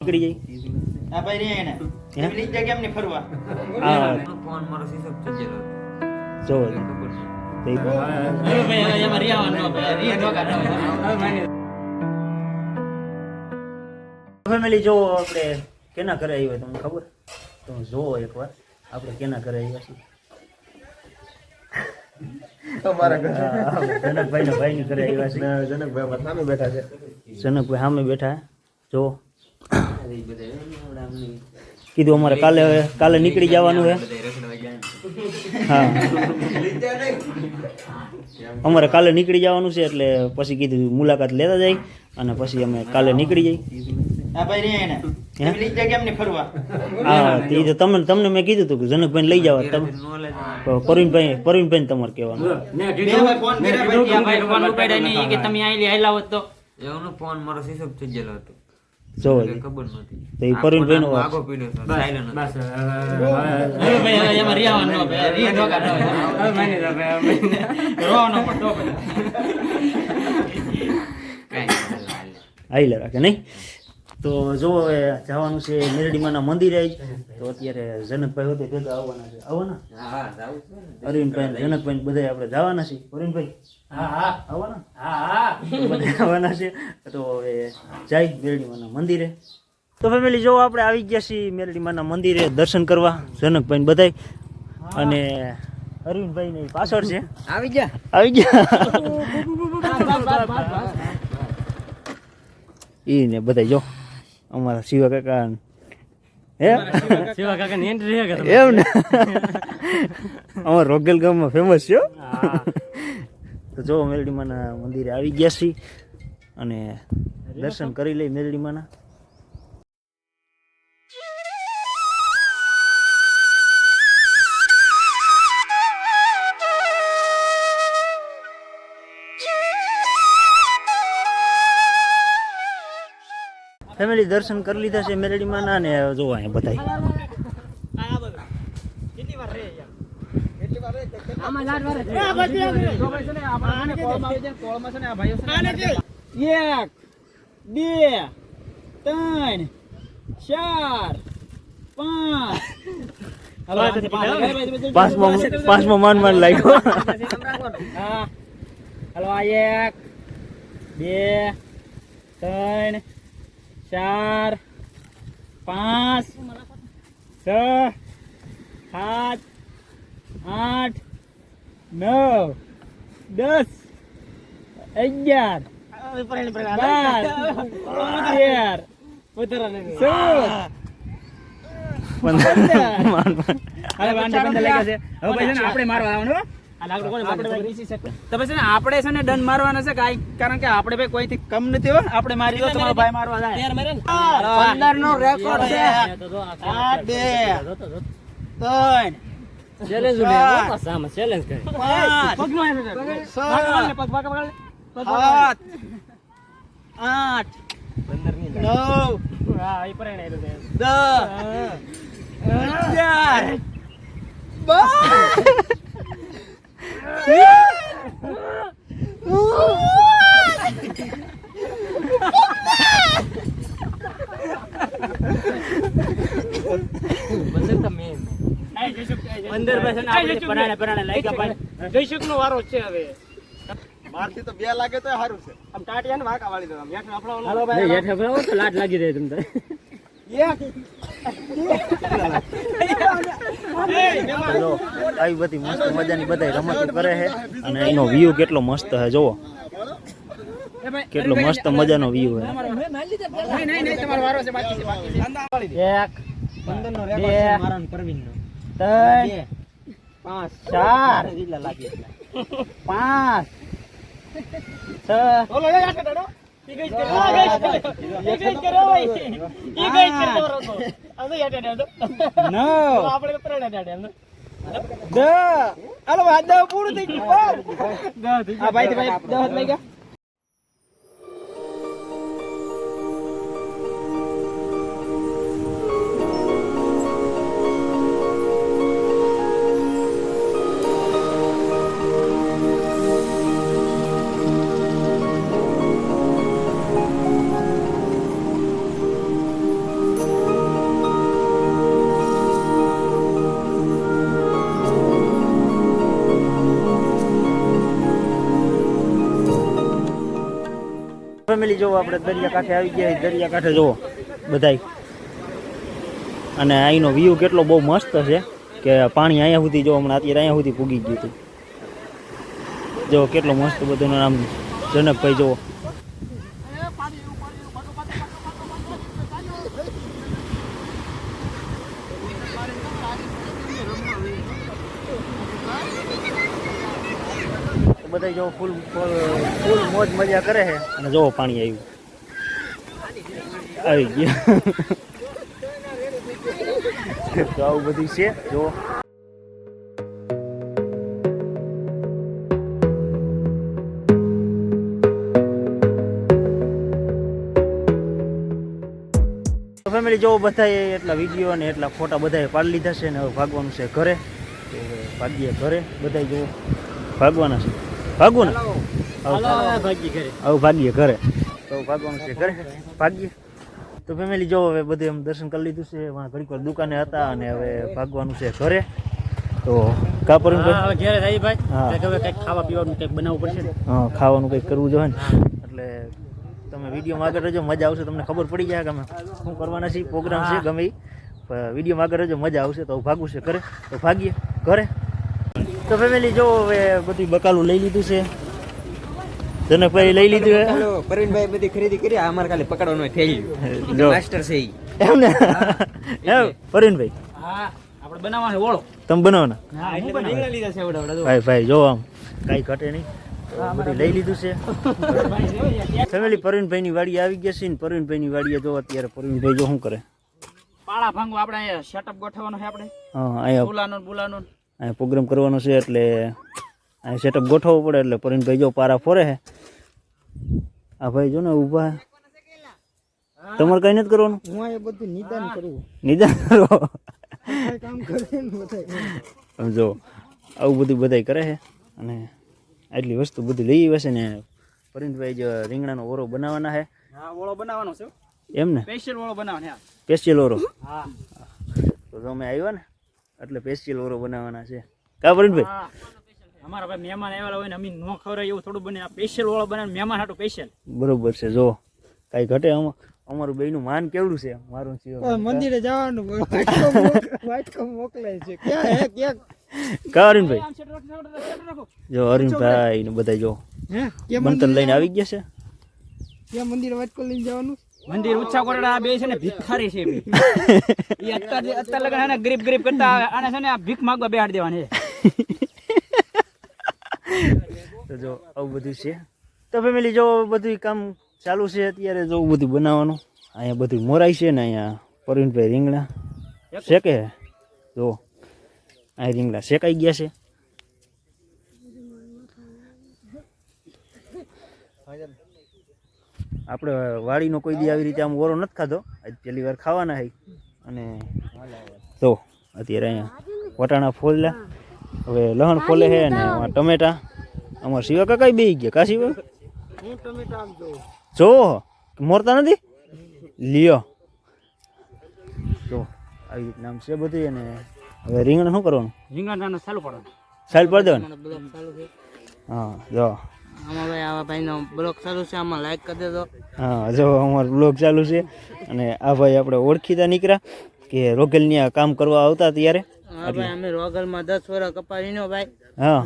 નીકળી જાય આ ભાઈ રે એને? એવી જગ્યા કેમ ને ફરવા હા ફોન મારો થઈ ગયેલો જો ખબર છે તે ફેમિલી જો આપણે કેના ઘરે આવ્યા તમને ખબર તો જોવો એકવાર આપણે કેના ઘરે આવ્યા છીએ ના ભાઈ ની ઘરે આવ્યા છે જનકભાઈ સામે બેઠા છે જનકભાઈ સામે બેઠા જો કીધું અમારે કાલે કાલે નીકળી જવાનું છે હા. અમારે કાલે નીકળી જવાનું છે એટલે પછી કીધું મુલાકાત લેતા જાય અને પછી અમે કાલે નીકળી જઈ આ ભાઈ રે એને. હે? એવી જગ્યા કેમ નહીં ફરવા? હા તે તો તમને તમને મેં કીધું હતું કે જનકભાઈ લઈ જવા. તમે પરવીનભાઈ પરવીનભાઈ તમારે કહેવાનું. ફોન કર્યા ભાઈ એનો ફોન મારો સીસપ થઈ ગયેલો હતો. જો ખબર નથી તો એ આગો સાયલન્ટ આઈલે રાખે નહીં તો જો હવે જવાનું છે મેરડીમાના મંદિરે જ તો અત્યારે જનકભાઈ હોતે ભેગા આવવાના છે. આવવાના હા જાવું છે ને. અરવિંદભાઈ જનકભાઈ બધા આપણે જવાના છે અરવિંદભાઈ આવવાના? બધા આવવાના છે. તો હવે જાય મેરડીમાના મંદિરે. તો ફેમિલી જો આપણે આવી ગયા છીએ મેરડીમાના મંદિરે દર્શન કરવા જનકભાઈ બધાય. અને અરવિંદભાઈ ને પાછળ છે. આવી ગયા? આવી ગયા. ઈ ને બધા જો. અમારા શિવા કાકા. એમ ને? અમારા રોગેલ ગામમાં ફેમસ છે તો જો મેલડીમાના મંદિરે આવી ગયા છીએ અને દર્શન કરી લઈ મેરડીમાના ફેમિલી દર્શન કરી લીધા છે મેરડીમાના ને જોવા અહીંયા બધા એક બે ત્રણ ચાર પાંચ. પાંચમો પાંચમો માન માન લાગ્યો. હા. હલો આ એક બે ત્રણ ચાર પાંચ છ સાત આઠ નવ દસ અગિયાર બાર તેર પંદર. હવે આપણે મારવા આવવાનું તો પછી આપણે છે ને દંડ મારવાનો છે કાંઈ? કારણ કે આપણે ભાઈ કોઈથી કમ નથી હો. આપણે મારી દો તમારો ભાઈ મારવા જાય. પંદર નો. રેકોર્ડ છે. આઠ બે ત્રણ ચેલેન્જ સામે ચેલેન્જ કરે. પાંચ છ. સાત આઠ નવ દસ અગિયાર બાર અંદર બેસે ને આપણે પરાણે પરાણે લાગ્યા ભાઈ જયશુક નો વારો છે હવે મારથી તો બે લાગે તો સારું છે. આમ ટાટિયા ને વાંકા વાળી દો હેઠ આપણો હાલો ભાઈ, હેઠ આપણો તો લાટ લાગી જાય તમને. જો આવી બધી મસ્ત મજાની બધા રમતો કરે છે અને એનો વ્યૂ કેટલો મસ્ત છે જોવો કેટલો મસ્ત મજાનો વ્યૂ છે. નહીં નહીં નહીં તમારો વારો છે બાકી છે બાકી છે એક ત્રણ પાંચ ચાર પાંચ છ દસ પૂરું થઈ ગયું ભાઈ ભાઈ દસ લઈ ગયા ફેમિલી જોવો આપણે દરિયા કાંઠે આવી ગયા. દરિયા કાંઠે જોવો, બધાય. અને અહીંનો વ્યૂ કેટલો બહુ મસ્ત છે કે પાણી અહીંયા સુધી જો હમણાં અત્યારે અહીંયા સુધી પૂગી ગયું હતું. જો કેટલો મસ્ત બધું આમ જનકભાઈ જુઓ બધા જો ફૂલ ફૂલ મોજ મજા કરે છે. અને જો પાણી આવ્યું. આવી ગયું. તો આવું બધું છે જો ફેમિલી જોવો બધાએ એટલા વીડિયો અને એટલા ફોટા બધાએ પાડી લીધા છે ને હવે ભાગવાનું છે ઘરે. ભાગીએ ઘરે. બધા જોવો ભાગવાના છે. ભાગવું ને? આવું ભાગી. આવું ભાગીએ ઘરે. તો ભાગવાનું છે ઘરે. ભાગીએ. તો ફેમિલી જો હવે બધું એમ દર્શન કરી લીધું છે. વાં ઘડીક વાર દુકાને હતા અને હવે ભાગવાનું છે ઘરે. તો કાપર ઘેરે થઈ ભાઈ. હા. હવે કંઈક ખાવા પીવાનું કંઈક બનાવવું પડશે ને. હા ખાવાનું કંઈક કરવું જોઈએ ને. એટલે તમે વિડીયોમાં આગળ રહેજો મજા આવશે. તમને ખબર પડી જાય કે અમે શું કરવાના છીએ પ્રોગ્રામ છે ગમે એ વિડીયોમાં આગળ રહેજો મજા આવશે. તો ભાગવું છે ઘરે. તો ભાગીએ. ઘરે. તો ફેમિલી જો હવે બધી બકાલું લઈ લીધું છે. જનકભાઈ લઈ લીધું હે. પરવીનભાઈ બધી ખરીદી કરી અમારે ખાલી પકડવાનું થયેલું જો. માસ્ટર છે એમ ને એમ પરવીનભાઈ હા આપણે બનાવવાનું ઓળો તમે બનાવવાના? હા એટલે રીંગણા લીધા છે એવડા એવડા ભાઈ ભાઈ જો આમ. કાંઈ ઘટે નહીં. લઈ લીધું છે. ફેમિલી પરવીનભાઈની વાડી આવી ગયા છે ને પરવીનભાઈની વાડીએ જો અત્યારે પરવીનભાઈ જો શું કરે? પાળા ભાંગવા આપણે અહીંયા સેટઅપ ગોઠવવાનો છે આપણે. હા અહીંયા બુલાનો ને બુલાનો ને. અહીંયા પ્રોગ્રામ કરવાનો છે એટલે અહીંયા સેટઅપ ગોઠવવો પડે એટલે પરવીનભાઈ જો પારા ફોરે છે આ ભાઈ જો ને ઊભા તમારે કઈ નથી કરવાનું? હું આ બધું નિદાન કરું. નિદાન કરો. કામ કરે જો સમજો આવું બધું બધાય કરે છે અને આટલી વસ્તુ બધી લઈ આવે છે ને પરવીનભાઈ જો રીંગણાનો ઓરો બનાવવાના છે હા ઓળો બનાવવાનો છે એમ ને? સ્પેશિયલ ઓળો બનાવવાનો છે સ્પેશિયલ ઓરો? હા. તો તમે આવ્યા ને એટલે સ્પેશિયલ ઓરો બનાવવાના છે. કા પરવીનભાઈ અમારા ભાઈ મહેમાન આવેલા હોય ને અમે ન ખવડાય એવું થોડું બને. આ સ્પેશિયલ વાળો બનાવીને મહેમાન હાટું સ્પેશિયલ બરોબર છે જો. કાંઈ ઘટે અમારું બેયનું માન કેવડું છે? મારું છે મંદિરે જવાનું વાટકો મોક- મોકલે છે. ક્યાં હે ક્યાં? કા રાખો. જો અરવિંદભાઈ ને બધા જો. બંતર લઈને આવી ગયા છે? ક્યાં મંદિરે વાટકો લઈને જવાનું? મંદિર ઉચ્છા કોટડા આ બે છે ને ભિખારી છે એ અત્યારે અત્યારે લગન ને ગરીબ ગરીબ કરતા આવે. આને છે ને આ ભીખ માગવા બેહાડ દેવાની છે. તો જો આવું બધું છે. તો ફેમિલી જો બધું કામ ચાલુ છે અત્યારે જો બધું બનાવવાનું. અહીંયા બધું મોરાય છે ને અહીંયા પરવીનભાઈ રીંગણા. શેકે? જો અહીં રીંગણા શેકાઈ ગયા છે. આપણે વાડીનો કોઈ દી આવી રીતે આમ ઓરો નથી ખાધો. આજ પહેલી વાર ખાવાના છે અને તો અત્યારે અહીંયા વટાણા ફોલ્યા. હવે લહણ ફોલે છે ને આમાં ટમેટા. અમારા શિવા કાકા બે ગયા. કા શિવા? હું જો મોરતા નથી? લ્યો. જો આવી રીતના આમ છે બધું અને હવે રીંગણ શું કરવાનું? રીંગણ ચાલુ પડે સાઈડ પડી દેવાનું? ચાલુ હા જો. આમાં ભાઈ આવા ભાઈનો બ્લોક ચાલુ છે આમાં લાઈક કરી દેજો. હા જો અમારો બ્લોગ ચાલુ છે અને આ ભાઈ આપણે ઓળખીતા નીકળ્યા કે રોગલની આ કામ કરવા આવતા ત્યારે. હા ભાઈ અમે રોગલમાં દસ વર્ષ કપાવીનો ભાઈ. હા.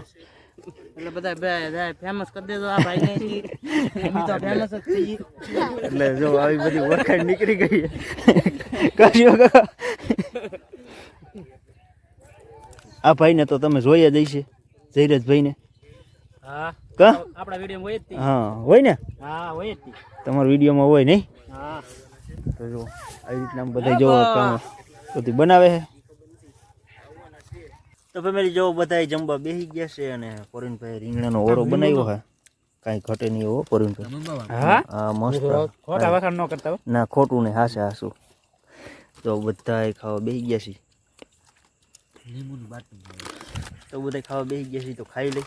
એટલે બધા ફેમસ કરી દેજો આ ભાઈ ને તો ફેમસ જ એટલે જો આવી બધી ઓળખાણ નીકળી ગઈ. કર્યો આ ભાઈને તો તમે જોયા જ હશે જયરાજભાઈને. હા. કા? આપણા વીડિયો હોય જ હા હોય ને? હા હોય જ તમારા વિડીયોમાં હોય નહીં? હા. તો જો આવી રીતના બધા જો કામ બધું બનાવે છે. તો ફેમિલી જો બધા જમવા બેસી ગયા છે અને પોરીનભાઈ રીંગણાનો ઓરો બનાવ્યો હે કાંઈ ઘટે નહીં એવો પોરીનભાઈ. હા? હા મસ્ત. ખોટા વખાણ ન કરતા ના ખોટું ને હાસે હાસું. તો બધા ખાવા બેસી ગયા છે. તો બધા ખાવા બેસી ગયા છે તો ખાઈ લઈ